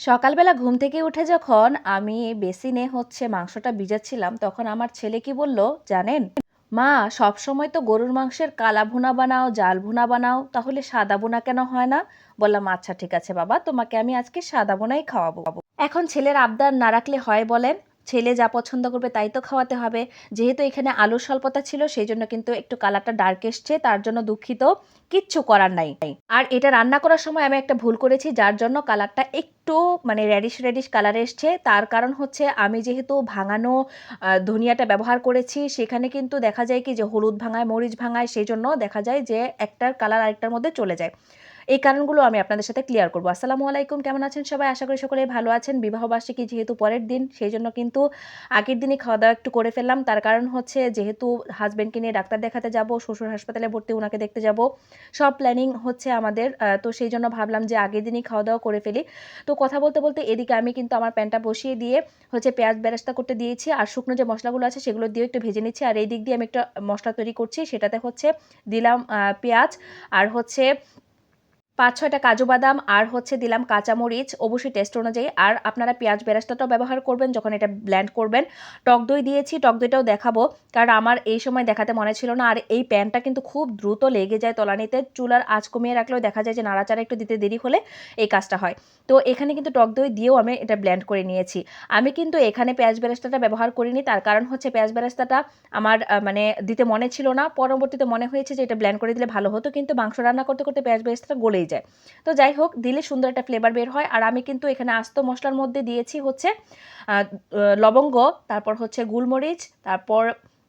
সকালবেলা ঘুম থেকে উঠে যখন আমি বেসিনে হচ্ছে মাংসটা ভিজাচ্ছিলাম, তখন আমার ছেলে কি বলল জানেন? মা সব সময় তো গরুর মাংসের কালা ভুনা বানাও, জাল ভুনা বানাও, তাহলে সাদা বোনা কেন হয় না? বললাম আচ্ছা ঠিক আছে বাবা, তোমাকে আমি আজকে সাদা ভুনাই খাওয়াবো। এখন ছেলের আবদার না রাখলে হয় বলেন? ছেলে যা পছন্দ করবে তাই তো খাওয়াতে হবে। যেহেতু এখানে আলুর স্বল্পতা ছিল, সেই জন্য কিন্তু একটু কালারটা ডার্ক এসছে, তার জন্য দুঃখিত। কিচ্ছু করার নাই। আর এটা রান্না করার সময় আমি একটা ভুল করেছি, যার জন্য কালারটা একটু মানে রেডিশ রেডিশ কালার এসছে। তার কারণ হচ্ছে আমি যেহেতু ভাঙানো ধনিয়াটা ব্যবহার করেছি, সেখানে কিন্তু দেখা যায় কি যে হলুদ ভাঙায়, মরিচ ভাঙায়, সেই জন্য দেখা যায় যে একটার কালার আরেকটার মধ্যে চলে যায়। এই কারণগুলো আমি আপনাদের সাথে ক্লিয়ার করব। আসসালামু আলাইকুম, কেমন আছেন সবাই? আশা করি সকলে ভালো আছেন। বিবাহবার্ষিকী যেহেতু পরের দিন, সেই জন্য কিন্তু আগের দিনই খাওয়া দাওয়া একটু করে ফেললাম। তার কারণ হচ্ছে যেহেতু হাজব্যান্ডকে নিয়ে ডাক্তার দেখাতে যাব, শ্বশুর হাসপাতালে ভর্তি ওনাকে দেখতে যাব, সব প্ল্যানিং হচ্ছে আমাদের। তো সেই জন্য ভাবলাম যে আগের দিনই খাওয়া দাওয়া করে ফেলি। তো কথা বলতে বলতে এদিকে আমি কিন্তু আমার প্যানটা বসিয়ে দিয়ে হচ্ছে পেঁয়াজ বেরেস্তা করতে দিয়েছি আর শুকনো যে মশলাগুলো আছে সেগুলো দিয়ে একটু ভেজে নিচ্ছি। আর এই দিক দিয়ে আমি একটা মশলা তৈরি করছি, সেটাতে হচ্ছে দিলাম পেঁয়াজ আর হচ্ছে পাঁচ ছয়টা কাজু বাদাম আর হচ্ছে দিলাম কাঁচামরিচ। অবশ্যই টেস্ট অনুযায়ী। আর আপনারা পেঁয়াজ বেরাস্তাটাও ব্যবহার করবেন যখন এটা ব্ল্যান্ড করবেন। টক দই দিয়েছি, টক দইটাও দেখাবো। কারণ আমার এই সময় দেখাতে মনে ছিল না। আর এই প্যানটা কিন্তু খুব দ্রুত লেগে যায় তলানিতে। চুলার আঁচ কমিয়ে রাখলেও দেখা যায় যে নাড়াচাড়া একটু দিতে দেরি হলে এই কাজটা হয়। তো এখানে কিন্তু টক দই দিয়েও আমি এটা ব্ল্যান্ড করে নিয়েছি। আমি কিন্তু এখানে পেঁয়াজ বেরেস্তাটা ব্যবহার করিনি। তার কারণ হচ্ছে পেঁয়াজ বেরেস্তাটা আমার মানে দিতে মনে ছিল না। পরবর্তীতে মনে হয়েছে যে এটা ব্ল্যান্ড করে দিলে ভালো হতো। কিন্তু মাংস রান্না করতে করতে পেঁয়াজ বেরেস্তাটা গলেই যায়। তো যাই হোক দিলে সুন্দর একটা ফ্লেভার বের হয়। আর আমি কিন্তু এখানে আস্ত মশলার মধ্যে দিয়েছি হচ্ছে লবঙ্গ, তারপর হচ্ছে গুলমরিচ, তারপর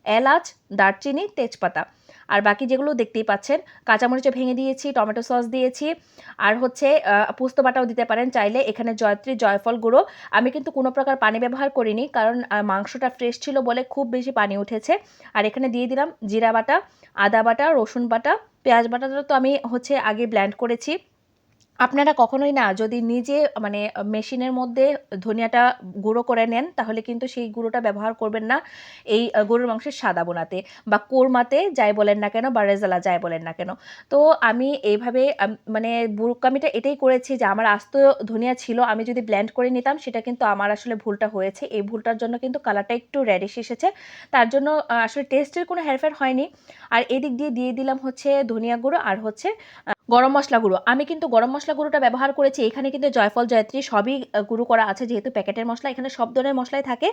এলাচ, দারচিনি, তেজপাতা। আর বাকি যেগুলো দেখতেই পাচ্ছেন, কাঁচামরিচও ভেঙে দিয়েছি, টমেটো সস দিয়েছি, আর হচ্ছে পোস্ত বাটাও দিতে পারেন চাইলে, এখানে জয়ত্রী জয়ফল গুঁড়ো। আমি কিন্তু কোনো প্রকার পানি ব্যবহার করিনি, কারণ মাংসটা ফ্রেশ ছিল বলে খুব বেশি পানি উঠেছে। আর এখানে দিয়ে দিলাম জিরা বাটা, আদা বাটা, রসুন বাটা, পেঁয়াজ বাটাটা তো আমি হচ্ছে আগে ব্ল্যান্ড করেছি। আপনারা কখনোই না যদি নিজে মানে মেশিনের মধ্যে ধনিয়াটা গুঁড়ো করে নেন, তাহলে কিন্তু সেই গুঁড়োটা ব্যবহার করবেন না। এই গরুর মাংসের সাদা বোনাতে বা কোরমাতে যাই বলেন না কেন বা রেজালা যাই বলেন না কেন। তো আমি এইভাবে মানে বুরকামিটা এটাই করেছি যে আমার আস্ত ধনিয়া ছিল, আমি যদি ব্ল্যান্ড করে নিতাম, সেটা কিন্তু আমার আসলে ভুলটা হয়েছে। এই ভুলটার জন্য কিন্তু কালারটা একটু রেডিশ এসেছে। তার জন্য আসলে টেস্টের কোনো হেরফের হয়নি। আর এদিক দিয়ে দিয়ে দিলাম হচ্ছে ধনিয়া গুঁড়ো আর হচ্ছে গরম মশলা গুঁড়ো। আমি কিন্তু গরম মশলা গুঁড়োটা ব্যবহার করেছি। এখানে কিন্তু জয়ফল, জয়ত্রী সবই গুঁড়ো করা আছে যেহেতু প্যাকেটের মশলা। এখানে সব ধরনের মশলাই থাকে।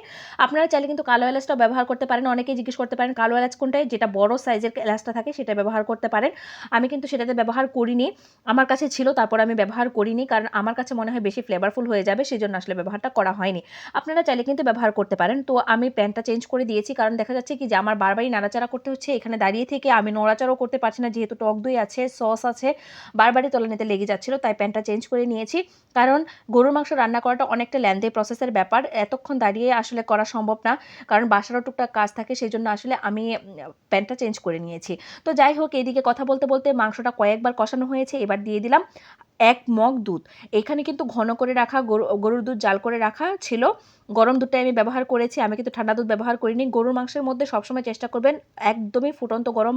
আপনারা চাইলে কিন্তু কালো এলাচটাও ব্যবহার করতে পারেন। অনেকেই জিজ্ঞেস করতে পারেন, কালো এলাচ কোনটাই যেটা বড় সাইজের এলাচটা থাকে সেটা ব্যবহার করতে পারেন। আমি কিন্তু সেটাতে ব্যবহার করিনি। আমার কাছে ছিল, তারপর আমি ব্যবহার করিনি। কারণ আমার কাছে মনে হয় বেশি ফ্লেভারফুল হয়ে যাবে সেই জন্য আসলে ব্যবহারটা করা হয়নি। আপনারা চাইলে কিন্তু ব্যবহার করতে পারেন। তো আমি প্যানটা চেঞ্জ করে দিয়েছি। কারণ দেখা যাচ্ছে কি যে আমার বারবারই নাড়াচাড়া করতে হচ্ছে। এখানে দাঁড়িয়ে থেকে আমি নড়াচাড়াও করতে পারছি না। যেহেতু টক দই আছে, সস আছে বারবারই তলানিতে লেগে যাচ্ছিল, তাই প্যানটা চেঞ্জ করে নিয়েছি। কারণ গরুর মাংস রান্না করাটা অনেকটা ল্যান্দি প্রসেসের ব্যাপার। এতক্ষণ দাঁড়িয়ে আসলে করা সম্ভব না। কারণ বাসারও টুকটাক কাজ থাকে সেই জন্য আসলে আমি প্যানটা চেঞ্জ করে নিয়েছি। তো যাই হোক এদিকে কথা বলতে বলতে মাংসটা কয়েকবার কষানো হয়েছে, এবার দিয়ে দিলাম এক মগ দুধ। এখানে কিন্তু ঘন করে রাখা, গরু, গরুর দুধ জাল করে রাখা ছিল। গরম দুধটাই আমি ব্যবহার করেছি, আমি কিন্তু ঠান্ডা দুধ ব্যবহার করিনি। গরুর মাংসের মধ্যে সবসময় চেষ্টা করবেন একদমই ফুটন্ত গরম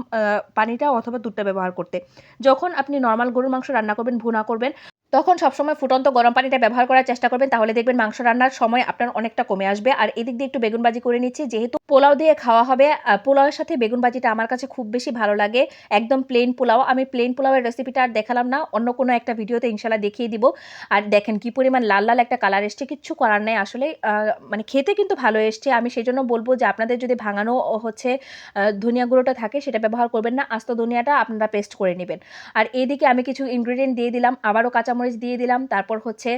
পানিটা অথবা দুধটা ব্যবহার করতে। যখন আপনি নর্মাল গরুর মাংস রান্না করবেন, ভুনা করবেন, তখন সবসময় ফুটন্ত গরম পানিটা ব্যবহার করার চেষ্টা করবেন। তাহলে দেখবেন মাংস রান্নার সময় আপনার অনেকটা কমে আসবে। আর এদিক দিয়ে একটু বেগুন বাজি করে নিচ্ছি, যেহেতু পোলাও দিয়ে খাওয়া হবে। পোলাওয়ের সাথে বেগুন ভাজিটা আমার কাছে খুব বেশি ভালো লাগে। একদম প্লেন পোলাও। আমি প্লেন পোলাওয়ের রেসিপিটা আর দেখালাম না। অন্য কোনো একটা ভিডিওতে ইনশাল্লাহ দেখিয়ে দিব। আর দেখেন কি পরিমাণ লাল লাল একটা কালার এসছে। কিচ্ছু করার নেই আসলে। মানে খেতে কিন্তু ভালো এসছে। আমি সেই জন্য বলব যে আপনাদের যদি ভাঙানো হচ্ছে ধনিয়া গুঁড়োটা থাকে, সেটা ব্যবহার করবেন না। আস্ত ধনিয়াটা আপনারা পেস্ট করে নেবেন। আর এইদিকে আমি কিছু ইনগ্রিডিয়েন্ট দিয়ে দিলাম। আবারও কাঁচামরিচ দিয়ে দিলাম। তারপর হচ্ছে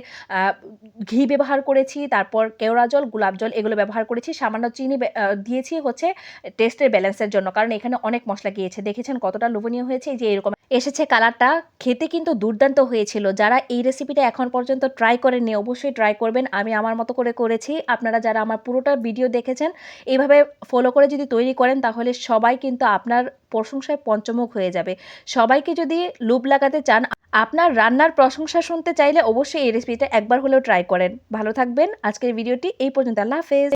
ঘি ব্যবহার করেছি। তারপর কেওড়া জল, গোলাপ জল এগুলো ব্যবহার করেছি। সামান্য চিনি দিয়েছি হচ্ছে টেস্টের ব্যালেন্সের জন্য, কারণ এখানে অনেক মশলা গিয়েছে। দেখেছেন কতটা লোভনীয় হয়েছে? যে এরকম এসেছে কালারটা, খেতে কিন্তু দুর্দান্ত হয়েছিল। যারা এই রেসিপিটা এখন পর্যন্ত ট্রাই করেননি, অবশ্যই ট্রাই করবেন। আমি আমার মতো করে করেছি। আপনারা যারা আমার পুরোটা ভিডিও দেখেছেন এইভাবে ফলো করে যদি তৈরি করেন, তাহলে সবাই কিন্তু আপনার প্রশংসায় পঞ্চমুখ হয়ে যাবে। সবাইকে যদি লুপ লাগাতে চান, আপনার রান্নার প্রশংসা শুনতে চাইলে অবশ্যই এই রেসিপিটা একবার হলেও ট্রাই করেন। ভালো থাকবেন। আজকের ভিডিওটি এই পর্যন্ত। আল্লাহ হাফেজ।